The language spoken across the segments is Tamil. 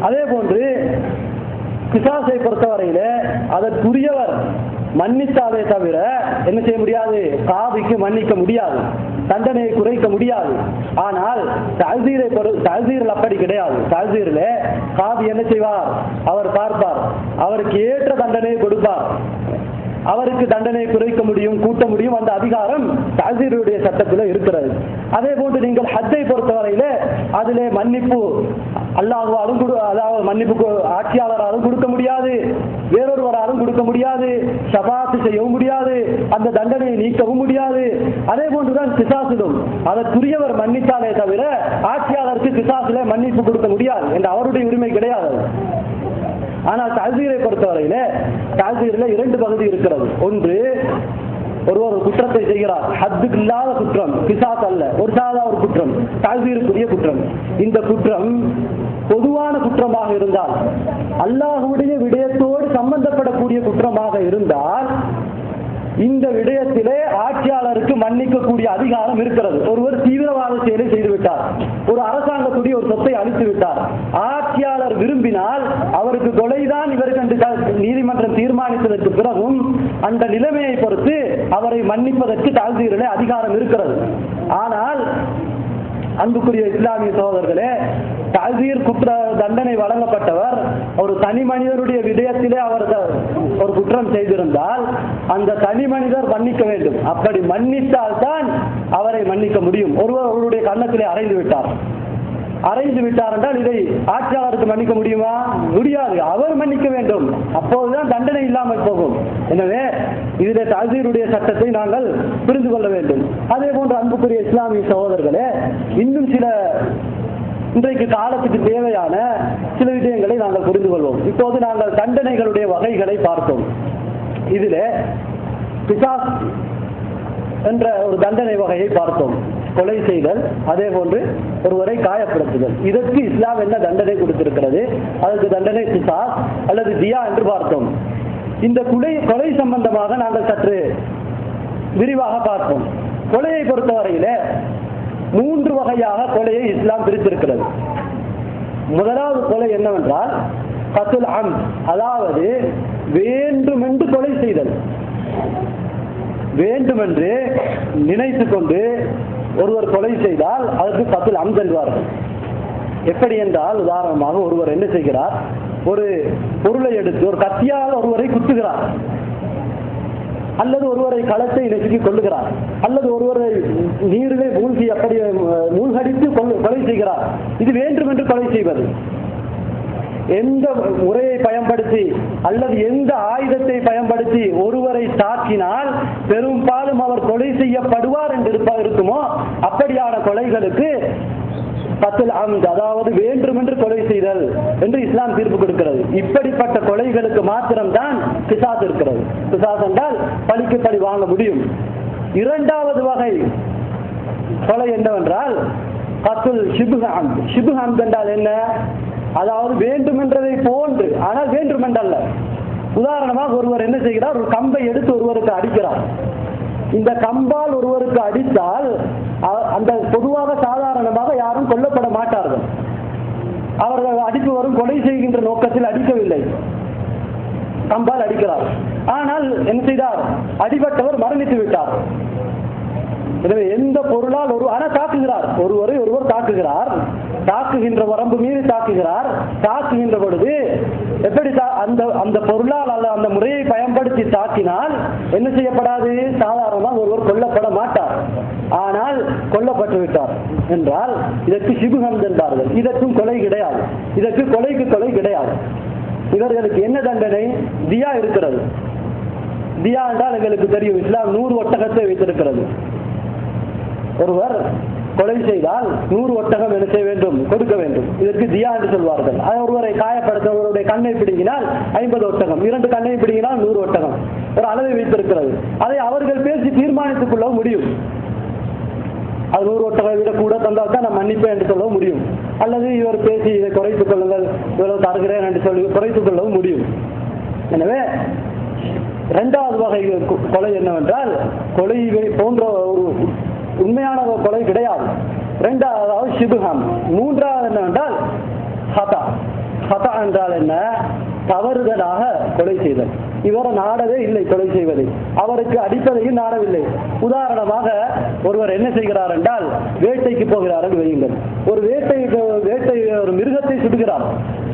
அதே போன்று பிசாசை பொறுத்தவரையில அதற்குரியவர் மன்னித்தாலே தவிர என்ன செய்ய முடியாது? காவிக்கு மன்னிக்க முடியாது. தண்டனையை குறைக்க முடியாது. ஆனால் தல்சீரை பொறு அப்படி கிடையாது. தல்சீரில் காவி என்ன செய்வார்? அவர் பார்ப்பார். அவருக்கு ஏற்ற தண்டனையை கொடுப்பார். அவருக்கு தண்டனை குறைக்க முடியும் கூட்ட முடியும் அந்த அதிகாரம் தாசீருடைய சட்டத்தில் இருக்கிறது. அதே போன்று நீங்கள் ஹஜ்ஜை பொறுத்தவரையில அதிலே மன்னிப்பு அல்லாஹுவாலும் கொடு அதாவது மன்னிப்பு ஆட்சியாளராலும் கொடுக்க முடியாது வேறொருவராலும் கொடுக்க முடியாது சபாத்து செய்யவும் முடியாது அந்த தண்டனையை நீக்கவும் முடியாது. அதே போன்றுதான் பிசாசிலும். அதற்குரியவர் மன்னித்தாலே தவிர ஆட்சியாளருக்கு பிசாசிலே மன்னிப்பு கொடுக்க முடியாது என்று அவருடைய உரிமை கிடையாது. ஆனால் தாசீரை பொறுத்தவரையில தாசீரில் இரண்டு பகுதி இருக்கிறது. ஒன்று ஒருவர் ஒரு குற்றத்தை செய்கிறார். ஹத்துக்கு இல்லாத குற்றம். பிசாத் அல்ல. ஒரு சாதா ஒரு குற்றம். தாசீருக்குரிய குற்றம். இந்த குற்றம் பொதுவான குற்றமாக இருந்தால் அல்லாஹுடைய விடயத்தோடு சம்பந்தப்படக்கூடிய குற்றமாக இருந்தால் இந்த விடயத்திலே ஆட்சியாளருக்கு மன்னிக்கக்கூடிய அதிகாரம் இருக்கிறது. ஒருவர் தீவிரவாத செயலை செய்துவிட்டார். ஒரு அரசாங்கத்துடைய ஒரு சொத்தை அழித்து விட்டார் ஆட்சியாளர் விரும்பினால் அவருக்கு கொலைதான் இவருக்கு என்று நீதிமன்றம் தீர்மானித்ததற்கு பிறகும் அந்த நிலைமையை பொறுத்து அவரை மன்னிப்பதற்கு தாழ்ந்தீரிலே அதிகாரம் இருக்கிறது. ஆனால் அன்புக்குரிய இஸ்லாமிய சகோதரர்களே தாழ்வீர் குற்ற தண்டனை வழங்கப்பட்டவர் ஒரு தனி மனிதருடைய விடயத்திலே அவர் ஒரு குற்றம் செய்திருந்தால் அந்த தனி மனிதர் மன்னிக்க வேண்டும். அப்படி மன்னித்தால் தான் அவரை மன்னிக்க முடியும். ஒருவர் அவருடைய கன்னத்திலே அறைந்து விட்டார் அறைந்து விட்டார் என்றால் இதை ஆட்சியாளருக்கு மன்னிக்க முடியுமா? முடியாது. அவர் மன்னிக்க வேண்டும். அப்போதுதான் தண்டனை இல்லாமல் போகும். எனவே இதிலே தசீருடைய சட்டத்தை நாங்கள் புரிந்து கொள்ள வேண்டும். அதே போன்று அன்புக்குரிய இஸ்லாமிய சகோதரர்களே இன்னும் சில இன்றைக்கு காலத்துக்கு தேவையான சில விஷயங்களை நாங்கள் புரிந்து கொள்வோம். இப்போது நாங்கள் தண்டனைகளுடைய வகைகளை பார்த்தோம். இதிலே பிசாஸ் என்ற ஒரு தண்டனை வகையை பார்த்தோம். கொலை செய்தல் அதே போன்று ஒருவரை காயப்படுத்துதல். இதற்கு இஸ்லாம் என்ன தண்டனை கொடுத்திருக்கிறது? அதற்கு தண்டனை சிசா அல்லது தியா என்று பார்த்தோம். இந்த கொலை கொலை சம்பந்தமாக நாங்கள் சற்று விரிவாக பார்ப்போம். கொலையை பொறுத்தவரையில மூன்று வகையாக கொலையை இஸ்லாம் பிரித்திருக்கிறது. முதலாவது கொலை என்னவென்றால் கத்துல் அம் அதாவது வேண்டுமென்று கொலை செய்தல். வேண்டுமென்று நினைத்து கொண்டு ஒருவர் கொலை செய்தால் அதற்கு பத்தில் அம் எப்படி என்றால் உதாரணமாக ஒருவர் என்ன செய்கிறார்? ஒரு பொருளை எடுத்து ஒரு கத்தியால் ஒருவரை குத்துகிறார். அல்லது ஒருவரை களத்தை நெசுக்கி கொள்ளுகிறார். அல்லது ஒருவரை நீரிலே மூழ்கி அப்படி மூழ்கடித்து கொலை செய்கிறார். இது வேண்டும் என்று கொலை செய்வது. எந்த முறையை பயன்படுத்தி அல்லது எந்த ஆயுதத்தை பயன்படுத்தி ஒருவரை தாக்கினால் பெரும்பாலும் அவர் கொலை செய்யப்படுவார் என்று இருக்குமோ? அப்படியான கொலைகளுக்கு பத்தில் அம்த் அதாவது வேண்டும் என்று கொலை செய்தல் என்று இஸ்லாம் தீர்ப்பு கொடுக்கிறது. இப்படிப்பட்ட கொலைகளுக்கு மாத்திரம்தான் பிசாஸ் இருக்கிறது. பிசாஸ் என்றால் பழிக்கு பழி வாங்க முடியும். இரண்டாவது வகை கொலை என்னவென்றால் கத்துல் ஷிபுஹாம். ஷிபுஹாம் என்றால் என்ன? அதாவது வேண்டுமென்றதை போன்று ஆனால் வேண்டுமென்றல்ல. உதாரணமாக ஒருவர் என்ன செய்கிறார்? ஒரு கம்பை எடுத்து ஒருவருக்கு அடிக்கிறார். இந்த கம்பால் ஒருவருக்கு அடித்தால் அந்த பொதுவாக சாதாரணமாக யாரும் கொல்லப்பட மாட்டார்கள். அவர்கள் அடிப்பு வரும் கொலை செய்கின்ற நோக்கத்தில் அடிக்கவில்லை. கம்பால் அடிக்கிறார். ஆனால் என்ன செய்தார்? அடிபட்டவர் மரணித்து விட்டார். எனவே எந்த பொருளால் ஒரு ஆனா தாக்குகிறார்? ஒருவரை ஒருவர் தாக்குகிறார். தாக்குகின்ற வரம்பு மீறி தாக்குகிறார். தாக்குகின்ற பொழுது எப்படி தா- அந்த அந்த பொருளால் அல்ல அந்த முறையை பயன்படுத்தி தாக்கினால் என்ன செய்யப்படாது? சாதாரணமாக ஒருவர் கொல்லப்பட மாட்டார். ஆனால் கொல்லப்பட்டு விட்டார் என்றால் இதற்கு சிபுகம் என்றார்கள் இதற்கும் கொலை கிடையாது. இதற்கு கொலைக்கு கொலை கிடையாது. இவர்களுக்கு என்ன தண்டனை? தியா இருக்கிறது. தியா என்றால் எங்களுக்கு தெரியும். இஸ்லாம் நூறு ஒட்டகத்தை வைத்திருக்கிறது. ஒருவர் கொலை செய்தால் நூறு ஒட்டகம் என்ன செய்ய வேண்டும்? கொடுக்க வேண்டும். இதற்கு தியா என்று சொல்வார்கள். ஒருவரை காயப்படுத்த ஒருவருடைய கண்ணை பிடுங்கினால் ஐம்பது ஒட்டகம் இரண்டு கண்ணை பிடுங்கினால் நூறு ஒட்டகம். ஒரு அளவை வைத்திருக்கிறது. அதை அவர்கள் பேசி தீர்மானித்துக் கொள்ள முடியும். அது நூறு ஒட்டகம் விட கூட தந்தால் தான் நான் மன்னிப்பேன் என்று சொல்ல முடியும். அல்லது இவர் பேசி இதை குறைத்துக் கொள்ளுங்கள் இவ்வளவு தருகிறேன் என்று சொல்லி குறைத்துக் கொள்ளவும் முடியும். எனவே இரண்டாவது வகை கொலை என்னவென்றால் கொலை போன்ற ஒரு உண்மையான கொலை கிடையாது. இரண்டாவது சிபுகம் மூன்றாவது என்னவென்றால் ஹதா. ஹதா என்றால் என்ன? தவறுதலாக கொலை செய்தல். இவரை நாடவே இல்லை கொலை செய்வதை. அவருக்கு அடிப்பதையும் நாடவில்லை. உதாரணமாக ஒருவர் என்ன செய்கிறார் என்றால் வேட்டைக்கு போகிறார் என்று வையுங்கள். ஒரு வேட்டை வேட்டை ஒரு மிருகத்தை சுடுகிறார்.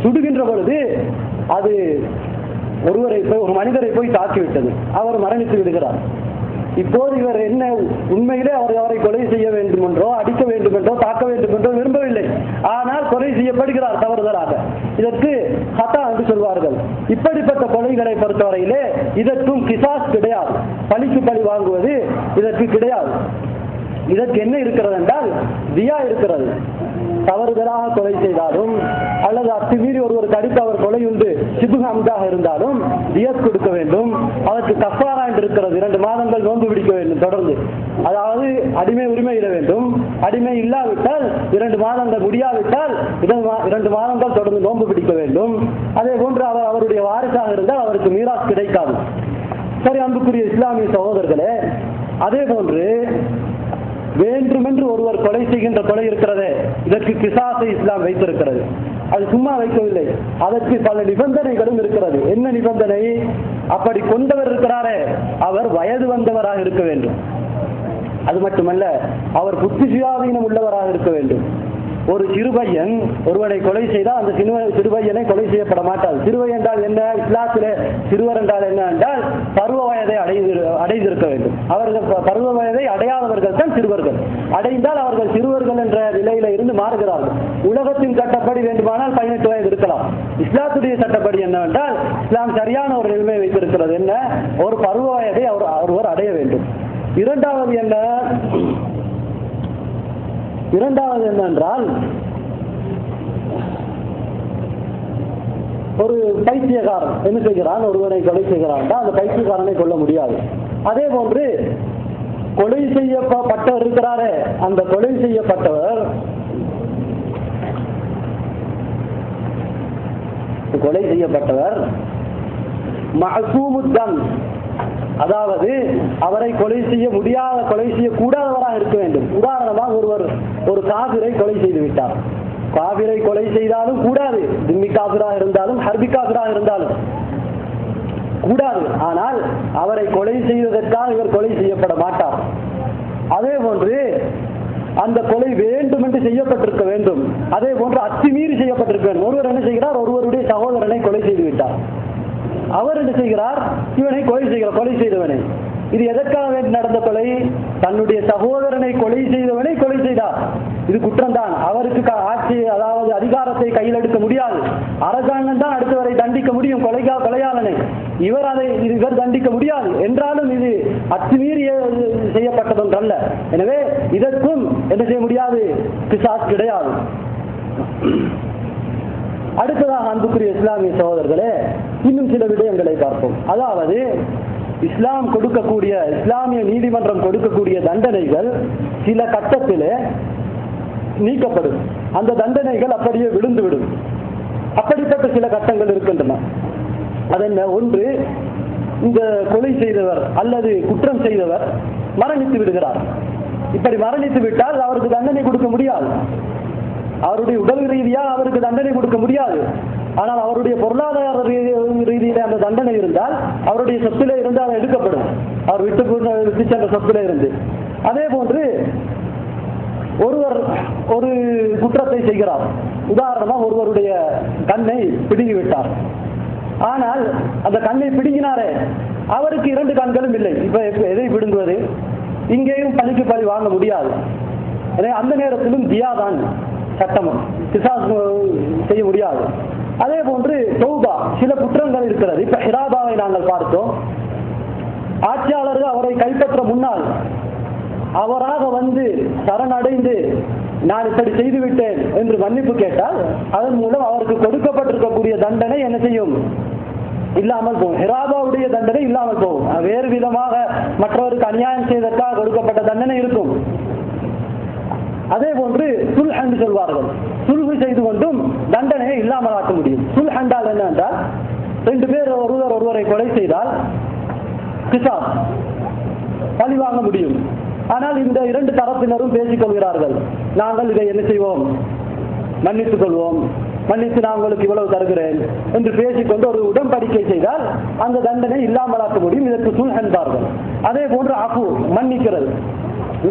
சுடுகின்ற பொழுது அது ஒருவரை போய் ஒரு மனிதரை போய் தாக்கிவிட்டது. அவர் மரணித்து விடுகிறார். இப்போது இவர் என்ன உண்மையிலே அவர் அவரை கொலை செய்ய வேண்டும் என்றோ அடிக்க வேண்டும் என்றோ தாக்க வேண்டும் என்றோ விரும்பவில்லை. ஆனால் கொலை செய்யப்படுகிறார் தவறுதலாக. இதற்கு ஹதா என்று சொல்வார்கள். இப்படிப்பட்ட கொலைகளை பொறுத்தவரையிலே இதற்கும் கிசாஸ் கிடையாது. பழிக்கு பழி வாங்குவது இதற்கு கிடையாது. இதற்கு என்ன இருக்கிறது என்றால் தியா இருக்கிறது. தவறுதலாக கொலை செய்தாலும் அல்லது அத்துமீறி ஒருவர் அடித்து அவர் கொலை உண்டு சிபுகாம்தாக இருந்தாலும் தியத் கொடுக்க வேண்டும். அதற்கு கஃபாரா என்று இருக்கிறது. இரண்டு மாதங்கள் நோன்பு பிடிக்க வேண்டும் தொடர்ந்து. அதாவது அடிமை உரிமை இட வேண்டும். அடிமை இல்லாவிட்டால் இரண்டு மாதங்கள் முடியாவிட்டால் இரண்டு மா- இரண்டு மாதங்கள் தொடர்ந்து நோன்பு பிடிக்க வேண்டும். அதே போன்று அவர் அவருடைய வாரிசாக இருந்தால் அவருக்கு மீராஸ் கிடைக்காது. சரி அன்புக்குரிய இஸ்லாமிய சகோதரர்களே அதே போன்று வேண்டுமென்று ஒருவர் கொலை செய்கின்ற கொலை இருக்கிறதே. இதற்கு கிசாசை இஸ்லாம் வைத்திருக்கிறது. அது சும்மா வைக்கவில்லை. அதற்கு பல நிபந்தனைகளும் இருக்கிறது. என்ன நிபந்தனை? அப்படி கொண்டவர் இருக்கிறாரே. அவர் வயது வந்தவராக இருக்க வேண்டும். அது மட்டுமல்ல அவர் புத்தி சுயாதீனம் உள்ளவராக இருக்க வேண்டும். ஒரு சிறுபையன் ஒருவனை கொலை செய்தால் அந்த சிறுவ சிறுபையனை கொலை செய்யப்பட மாட்டார் சிறுவை என்றால் என்ன? இஸ்லாத்திலே சிறுவர் என்றால் என்ன? என்றால் பருவ வயதை அடைந்து இருக்க வேண்டும். அவர்கள் பருவ வயதை அடையாதவர்கள் தான் சிறுவர்கள். அடைந்தால் அவர்கள் சிறுவர்கள் என்ற நிலையில இருந்து மாறுகிறார்கள். உலகத்தின் சட்டப்படி வேண்டுமானால் பதினெட்டு வயது இருக்கலாம். இஸ்லாத்துடைய சட்டப்படி என்னவென்றால் இஸ்லாம் சரியான ஒரு நிலைமை வைத்திருக்கிறது. என்ன? ஒரு பருவ வயதை அவர் ஒருவர் அடைய வேண்டும். இரண்டாவது என்ன? இரண்டாவது என்னென்றால் ஒரு பைத்தியக்காரன் என்ன செய்கிறான்? ஒருவனை கொலை செய்கிறான் அந்த பைத்தியக்காரனை கொல்ல முடியாது. அதே போன்று கொலை செய்யப்பட்டவர் இருக்கிறாரே அந்த கொலை செய்யப்பட்டவர் கொலை செய்யப்பட்டவர் மசூமுத்தன் அதாவது அவரை கொலை செய்ய முடியாத கொலை செய்யக்கூடாதவராக இருக்க வேண்டும். உதாரணமாக ஒருவர் ஒரு காதிரை கொலை செய்து விட்டார். காவிரை கொலை செய்தாலும் கூடாது. திம்மி காபிராக இருந்தாலும் ஹர்பி காபிராக இருந்தாலும் கூடாது. ஆனால் அவரை கொலை செய்வதற்காக இவர் கொலை செய்யப்பட மாட்டார். அதே போன்று அந்த கொலை வேண்டும் என்று செய்யப்பட்டிருக்க வேண்டும். அதே போன்று அத்துமீறி செய்யப்பட்டிருக்க வேண்டும். ஒருவர் என்ன செய்கிறார்? ஒருவருடைய சகோதரனை கொலை செய்து விட்டார். அவர் என்ன செய்கிறார்? இவனை கொலை செய்கிறார். கொலை செய்தவனை. இது எதற்காக வேண்டி நடந்த கொலை? தன்னுடைய சகோதரனை கொலை செய்தவனை கொலை செய்தார். இது குற்றம்தான். அவருக்கு க- ஆட்சி அதாவது அதிகாரத்தை கையில் எடுக்க முடியாது. அரசாங்கம் தான் அடுத்தவரை தண்டிக்க முடியும் கொலைகா கொலையாளனை. இவர் அதை இது இவர் தண்டிக்க முடியாது. என்றாலும் இது அத்துமீறி செய்யப்பட்டதொன்றல்ல. எனவே இதற்கும் என்ன செய்ய முடியாது? பிசாஸ் கிடையாது. அடுத்ததாக அன்புக்குரிய இஸ்லாமிய சகோதரர்களே இன்னும் சில விடயங்களை பார்ப்போம். அதாவது இஸ்லாம் கொடுக்கக்கூடிய இஸ்லாமிய நீதிமன்றம் கொடுக்கக்கூடிய தண்டனைகள் சில கட்டத்திலே நீக்கப்படும். அந்த தண்டனைகள் அப்படியே விழுந்துவிடும். அப்படிப்பட்ட சில கட்டங்கள் இருக்கின்றன. அதென்ன? ஒன்று இந்த கொலை செய்தவர் அல்லது குற்றம் செய்தவர் மரணித்து விடுகிறார். இப்படி மரணித்து விட்டால் அவருக்கு தண்டனை கொடுக்க முடியாது. அவருடைய உடல் ரீதியா அவருக்கு தண்டனை கொடுக்க முடியாது. ஆனால் அவருடைய பொருளாதார ரீதியில அந்த தண்டனை இருந்தால் அவருடைய சொத்துல இருந்து அதை எடுக்கப்படும். அவர் விட்டு விட்டு சென்ற சொத்துல இருந்து. அதே போன்று ஒருவர் ஒரு குற்றத்தை செய்கிறார். உதாரணமா ஒருவருடைய கண்ணை பிடுங்கி விட்டார் ஆனால் அந்த கண்ணை பிடுங்கினாரே. அவருக்கு இரண்டு கண்களும் இல்லை. இப்ப எதை பிடுங்குவது? இங்கேயும் பழிக்கு பழி வாங்க முடியாது. அந்த நேரத்திலும் தியாதான் சட்டமும். கிசாஸ் செய்ய முடியாது. அதே போன்று தௌபா சில குற்றங்கள் இருக்கிறது. இப்ப ஹிராபாவை நாங்கள் பார்த்தோம். ஆட்சியாளர்கள் அவரை கைப்பற்ற முன்னால் அவராக வந்து சரணடைந்து நான் இப்படி செய்துவிட்டேன் என்று மன்னிப்பு கேட்டால் அதன் மூலம் அவருக்கு கொடுக்கப்பட்டிருக்கக்கூடிய தண்டனை என்ன செய்யும்? இல்லாமல் போகும். ஹிராபாவுடைய தண்டனை இல்லாமல் போகும். வேறு விதமாக மற்றவருக்கு அநியாயம் செய்ததற்காக கொடுக்கப்பட்ட தண்டனை இருக்கும். அதே போன்று சுல் என்று சொல்வார்கள். சுல்ஹு செய்து கொண்டும் தண்டனையை இல்லாமல் ஆக்க முடியும். சுல் என்றால் என்ன என்றால் ரெண்டு பேர் ஒருவர் ஒருவரை கொலை செய்தால் கிசாப் பழி வாங்க முடியும். ஆனால் இந்த இரண்டு தரப்பினரும் பேசிக் கொள்கிறார்கள். நாங்கள் இதை என்ன செய்வோம்? மன்னித்துக் கொள்வோம். மன்னித்து நான் உங்களுக்கு இவ்வளவு தருகிறேன் என்று பேசிக்கொண்டு ஒரு உடன்படிக்கை செய்தால் அந்த தண்டனை இல்லாமலாக்க முடியும் இதற்கு சுல் என்பார்கள் அதே போன்று அபு மன்னிக்கிறது.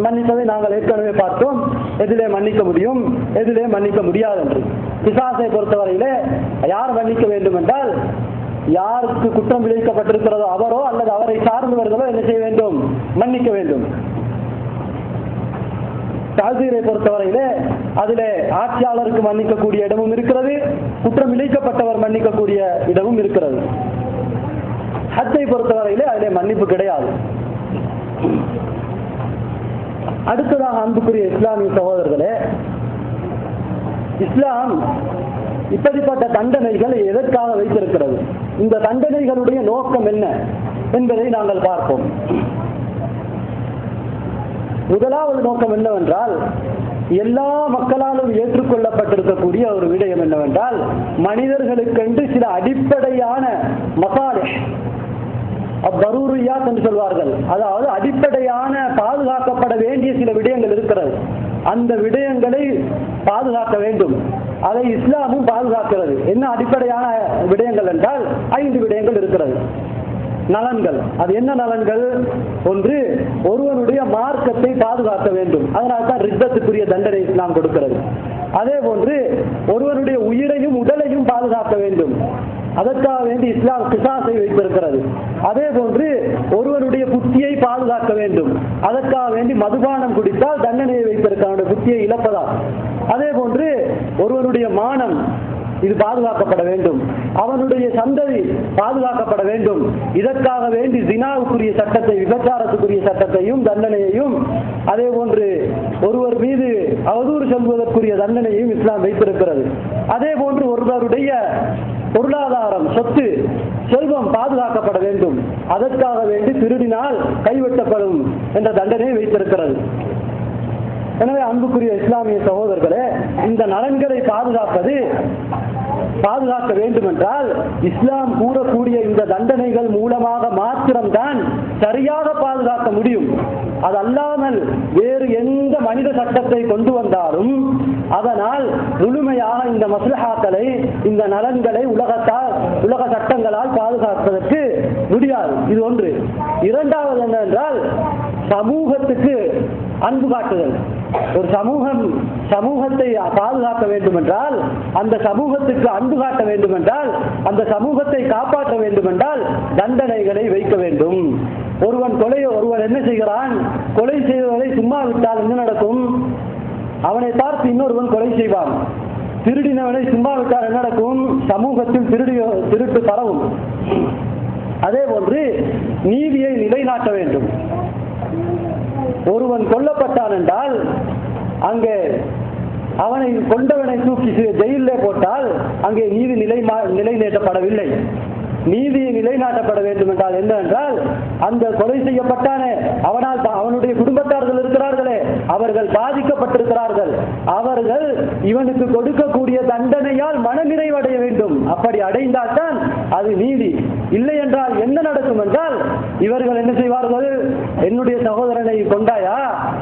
மன்னித்ததை நாங்கள் ஏற்கனவே பார்த்தோம். எதிலே மன்னிக்க முடியும் எதிலே மன்னிக்க முடியாது என்று. பிசாசை பொறுத்தவரையிலே யார் மன்னிக்க வேண்டும் என்றால் யாருக்கு குற்றம் விளைவிக்கப்பட்டிருக்கிறதோ அவரோ அல்லது அவரை சார்ந்தவர்களோ என்ன செய்ய வேண்டும்? மன்னிக்க வேண்டும். தாசீரை பொறுத்தவரையிலே அதுல ஆட்சியாளருக்கு மன்னிக்கக்கூடிய இடமும் இருக்கிறது குற்றம் இழைக்கப்பட்டவர் மன்னிக்கக்கூடிய இடமும் இருக்கிறது. ஹத்தை பொறுத்தவரையில அதிலே மன்னிப்பு கிடையாது. அடுத்ததாக அன்புக்குரிய இஸ்லாமிய சகோதரர்களே இஸ்லாம் இப்படிப்பட்ட தண்டனைகள் எதற்காக வைத்திருக்கிறது? இந்த தண்டனைகளுடைய நோக்கம் என்ன என்பதை நாங்கள் பார்ப்போம். முதலாவது நோக்கம் என்னவென்றால் எல்லா மக்களாலும் ஏற்றுக்கொள்ளப்பட்டிருக்கக்கூடிய ஒரு விடயம் என்னவென்றால் மனிதர்களுக்கென்று சில அடிப்படையான மசாலே பரூரியாத் என்று சொல்வார்கள். அதாவது அடிப்படையான பாதுகாக்கப்பட வேண்டிய சில விடயங்கள் இருக்கிறது. அந்த விடயங்களை பாதுகாக்க வேண்டும். அதை இஸ்லாமும் பாதுகாக்கிறது. என்ன அடிப்படையான விடயங்கள் என்றால் ஐந்து விடயங்கள் இருக்கிறது. நலன்கள். அது என்ன நலன்கள்? ஒன்று ஒருவனுடைய மார்க்கத்தை பாதுகாக்க வேண்டும். அதனால் தான் ரித்தத்துக்குரிய தண்டனை இஸ்லாம் கொடுக்கிறது. அதே போன்று ஒருவனுடைய உயிரையும் உடலையும் பாதுகாக்க வேண்டும். அதற்காக வேண்டி இஸ்லாம் கிசாசை வைத்திருக்கிறது. அதே போன்று ஒருவருடைய புத்தியை பாதுகாக்க வேண்டும். அதற்காக வேண்டி மதுபானம் குடித்தால் தண்டனையை வைத்திருக்க புத்தியை இழப்பதால் அதே போன்று ஒருவனுடைய மானம் இது பாதுகாக்கப்பட வேண்டும். அவனுடைய சந்ததி பாதுகாக்கப்பட வேண்டும். இதற்காக வேண்டி தினாவுக்குரிய சட்டத்தை விபச்சாரத்துக்குரிய சட்டத்தையும் தண்டனையையும் அதே போன்று ஒருவர் மீது அவதூறு செல்வதற்குரிய தண்டனையும் இஸ்லாம் வைத்திருக்கிறது. அதே போன்று ஒருவருடைய பொருளாதாரம் சொத்து செல்வம் பாதுகாக்கப்பட வேண்டும். அதற்காக வேண்டி திருடினால் கைவெட்டப்படும் என்ற தண்டனையை வைத்திருக்கிறது. எனவே அன்புக்குரிய இஸ்லாமிய சகோதரர்களே இந்த நலன்களை பாதுகாப்பது பாதுகாக்க வேண்டும் என்றால் இஸ்லாம் கூறக்கூடிய இந்த தண்டனைகள் மூலமாக மாத்திரம்தான் சரியாக பாதுகாக்க முடியும். அது அல்லாமல் வேறு எந்த மனித சட்டத்தை கொண்டு வந்தாலும் அதனால் முழுமையாக இந்த மஸ்லஹாக்களை இந்த நலன்களை உலகத்தால் உலக சட்டங்களால் பாதுகாப்பதற்கு முடியாது. இது ஒன்று. இரண்டாவது என்னவென்றால் சமூகத்துக்கு அன்பு காட்டுதல். ஒரு சமூகம் சமூகத்தை பாதுகாக்க வேண்டும் என்றால் அந்த சமூகத்துக்கு அன்பு காட்ட வேண்டும் என்றால் அந்த சமூகத்தை காப்பாற்ற வேண்டும் என்றால் தண்டனைகளை வைக்க வேண்டும். ஒருவன் கொலை ஒருவன் என்ன செய்கிறான்? கொலை செய்வதை சும்மா விட்டால் என்ன நடக்கும்? அவனை பார்த்து இன்னொருவன் கொலை செய்வான். திருடினவனை சும்மா விட்டால் என்ன நடக்கும்? சமூகத்தில் திருடி திருட்டு பரவும். அதே போன்று நீதியை நிலைநாட்ட வேண்டும். ஒருவன் கொல்லப்பட்டான் என்றால் அங்கே அவனை கொண்டவனை தூக்கி ஜெயிலே போட்டால் அங்கே நீதி நிலை நிலைநேற்றப்படவில்லை நீதி நிலைநாட்டப்பட வேண்டும் என்றால் என்னவென்றால் அந்த கொலை செய்யப்பட்டானே அவனால் அவனுடைய குடும்பத்தார்கள் இருக்கிறார்களே அவர்கள் பாதிக்கப்பட்டிருக்கிறார்கள். அவர்கள் இவனுக்கு கொடுக்கக்கூடிய தண்டனையால் மனநிறைவடைய வேண்டும். அப்படி அடைந்தால்தான் அது நீதி. இல்லை என்றால் என்ன நடக்கும் என்றால் இவர்கள் என்ன செய்வார்கள்? என்னுடைய சகோதரனை கொண்டாய்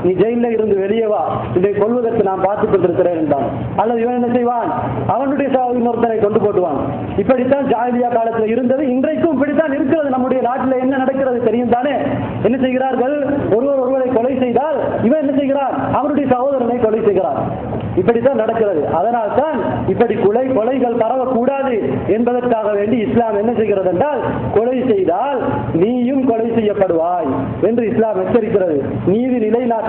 நீ ஜெயில இருந்து வெளியே வா. இதை கொள்வதற்கு நான் பார்த்துக் கொண்டிருக்கிறேன் என்றான். அல்லது இவன் என்ன செய்வான்? அவனுடைய இன்னொருத்தனை கொண்டு போட்டுவான். இப்படித்தான் ஜாலியா காலத்தில் இருந்தது. இன்றைக்கும் இப்படித்தான் இருக்கிறது. நம்முடைய நாட்டில் என்ன நடக்கிறது தெரியும் தானே? என்ன செய்கிறார்கள்? ஒருவர் ஒருவரை கொலை செய்தால் இவன் என்ன செய்கிறான்? அவனுடைய சகோதரனை கொலை செய்கிறான். இப்படித்தான் நடக்கிறது. அதனால் தான் இப்படி கொலை கொலைகள் பரவக்கூடாது என்பதற்காக வேண்டி இஸ்லாம் என்ன செய்கிறது என்றால் கொலை செய்தால் நீயும் கொலை செய்யப்படுவாய் என்று இஸ்லாம் எச்சரிக்கிறது. நீதி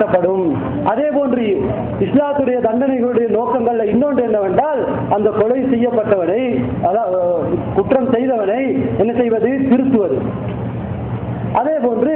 காட்டப்படும். அதே போன்று இஸ்லாத்துடைய தண்டனைகளுடைய நோக்கங்கள்ல இன்னொன்று என்னவென்றால் அந்த கொலை செய்யப்பட்டவனை அதாவது குற்றம் செய்தவனை என்ன செய்வது? திருத்துவது. அதே போன்று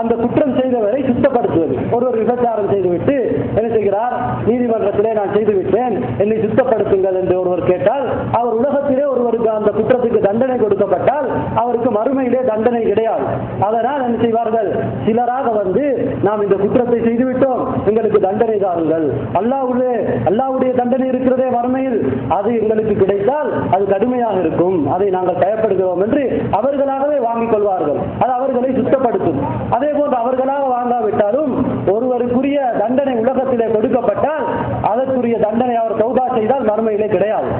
அந்த குற்றம் செய்தவரை சுத்தப்படுத்துவது. ஒருவர் விபச்சாரம் செய்துவிட்டு என்ன செய்கிறார்? நீதிமன்றத்திலே நான் செய்துவிட்டேன் என்னை சுத்தப்படுத்துங்கள் என்று ஒருவர் கேட்டால் அவர் உலகத்திலே ஒருவருக்கு அந்த குற்றத்துக்கு தண்டனை கொடுக்கப்பட்டால் அவருக்கு மறுமையிலே தண்டனை கிடையாது. அதனால் என்ன செய்வார்கள்? சிலராக வந்து நாம் இந்த குற்றத்தை செய்துவிட்டோம் எங்களுக்கு தண்டனை தாருங்கள். அல்லாவுடைய அல்லாவுடைய தண்டனை இருக்கிறதே மறுமையில். அது எங்களுக்கு கிடைத்தால் அது கடுமையாக இருக்கும். அதை நாங்கள் பயப்படுகிறோம் என்று அவர்களாகவே வாங்கிக் கொள்வார்கள். அது அவர்களை சுத்தப்படுத்தும். அதே போன்று அவர்களாக வாங்காவிட்டாலும் ஒருவருக்குரிய தண்டனை உலகத்திலே கொடுக்கப்பட்டால் அதற்குரிய தண்டனை அவர் சௌதா செய்தால் மறுமையிலே கிடையாது.